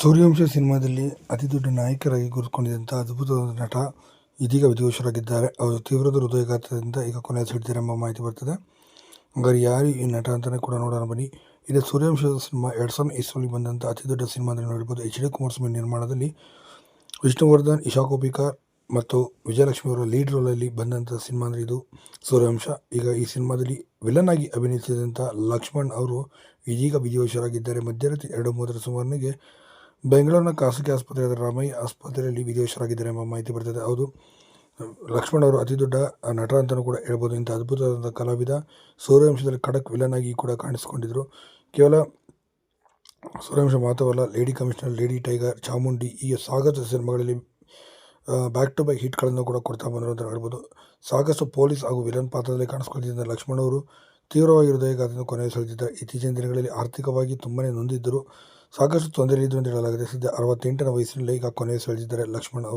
ಸೂರ್ಯವಂಶ ಸಿನಿಮಾದಲ್ಲಿ ಅತಿ ದೊಡ್ಡ ನಾಯಕರಾಗಿ ಗುರುತಿಸಿಕೊಂಡಿದ್ದಂಥ ಅದ್ಭುತವಾದ ನಟ ಇದೀಗ ವಿಧಿವಶರಾಗಿದ್ದಾರೆ. ಅವರು ತೀವ್ರದ ಹೃದಯಘಾತದಿಂದ ಈಗ ಕೊನೆಯುಸಿರೆಳೆದಿದ್ದಾರೆ ಎಂಬ ಮಾಹಿತಿ ಬರ್ತದೆ. ಹಾಗಾದ್ರೆ ಯಾರು ಈ ನಟ ಅಂತಲೇ ಕೂಡ ನೋಡೋಣ ಬನ್ನಿ. ಇದು ಸೂರ್ಯವಂಶದ ಸಿನಿಮಾ ಎರಡು ಸಾವಿರದ ಇಸ್ರಲ್ಲಿ ಬಂದಂಥ ಅತಿ ದೊಡ್ಡ ಸಿನಿಮಾದಲ್ಲಿ ನೋಡಿರ್ಬೋದು ಎಚ್ ಡಿ ಕುಮಾರಸ್ವಾಮಿ ನಿರ್ಮಾಣದಲ್ಲಿ ವಿಷ್ಣುವರ್ಧನ್ ಇಶಾ ಕೋಪಿಕಾರ್ ಮತ್ತು ವಿಜಯಲಕ್ಷ್ಮಿ ಅವರ ಲೀಡ್ ರೋಲಲ್ಲಿ ಬಂದಂಥ ಸಿನಿಮಾ ಅಂದರೆ ಇದು ಸೂರ್ಯವಂಶ. ಈಗ ಈ ಸಿನಿಮಾದಲ್ಲಿ ವಿಲನ್ ಆಗಿ ಅಭಿನಯಿಸಿದಂಥ ಲಕ್ಷ್ಮಣ್ ಅವರು ಇದೀಗ ವಿಧಿವಶರಾಗಿದ್ದಾರೆ. ಮಧ್ಯರಾತ್ರಿ ಎರಡು ಮೂವತ್ತರ ಸುಮಾರಿನಿಗೆ ಬೆಂಗಳೂರಿನ ಖಾಸಗಿ ಆಸ್ಪತ್ರೆಯಾದ ರಾಮಯ್ಯ ಆಸ್ಪತ್ರೆಯಲ್ಲಿ ವಿಧಿವಶರಾಗಿದ್ದಾರೆ ಎಂಬ ಮಾಹಿತಿ ಬರ್ತದೆ. ಹೌದು, ಲಕ್ಷ್ಮಣ್ ಅವರು ಅತಿ ದೊಡ್ಡ ನಟ ಅಂತಲೂ ಕೂಡ ಹೇಳ್ಬೋದು. ಇಂಥ ಅದ್ಭುತವಾದ ಕಲಾವಿದ, ಸೂರ್ಯವಂಶದಲ್ಲಿ ಖಡಕ್ ವಿಲನ್ ಆಗಿ ಕೂಡ ಕಾಣಿಸಿಕೊಂಡಿದ್ದರು ಕೇವಲ ಸೂರ್ಯವಂಶ ಮಾತ್ರವಲ್ಲ, lady commissioner, lady tiger, Chamundi, ಈ ಸಾಗರ ಸಿನಿಮಾಗಳಲ್ಲಿ ಬ್ಯಾಕ್ ಟು ಬ್ಯಾಕ್ ಹಿಟ್ಗಳನ್ನು ಕೂಡ ಕೊಡ್ತಾ ಬಂದರು ಅಂತ ಹೇಳ್ಬೋದು. ಸಾಕಷ್ಟು ಪೊಲೀಸ್ ಹಾಗೂ ವಿಲನ್ ಪಾತ್ರದಲ್ಲಿ ಕಾಣಿಸ್ಕೊಳ್ತಿದ್ದ ಲಕ್ಷ್ಮಣ್ ಅವರು ತೀವ್ರವಾಗಿ ಹೃದಯಘಾತದಿಂದ ಕೊನೆಯುಸಿರೆಳೆದಿದ್ದಾರೆ. ಇತ್ತೀಚಿನ ದಿನಗಳಲ್ಲಿ ಆರ್ಥಿಕವಾಗಿ ತುಂಬನೇ ನೊಂದಿದ್ದರು. ಸಾಕಷ್ಟು ತೊಂದರೆ ಇದ್ದು ಎಂದು ಹೇಳಲಾಗಿದೆ ಸದ್ಯ ಅರವತ್ತೆಂಟರ ವಯಸ್ಸಿನಲ್ಲಿ ಈಗ ಕೊನೆಯುಸಿರೆಳೆದಿದ್ದಾರೆ ಲಕ್ಷ್ಮಣ್ ಅವರು.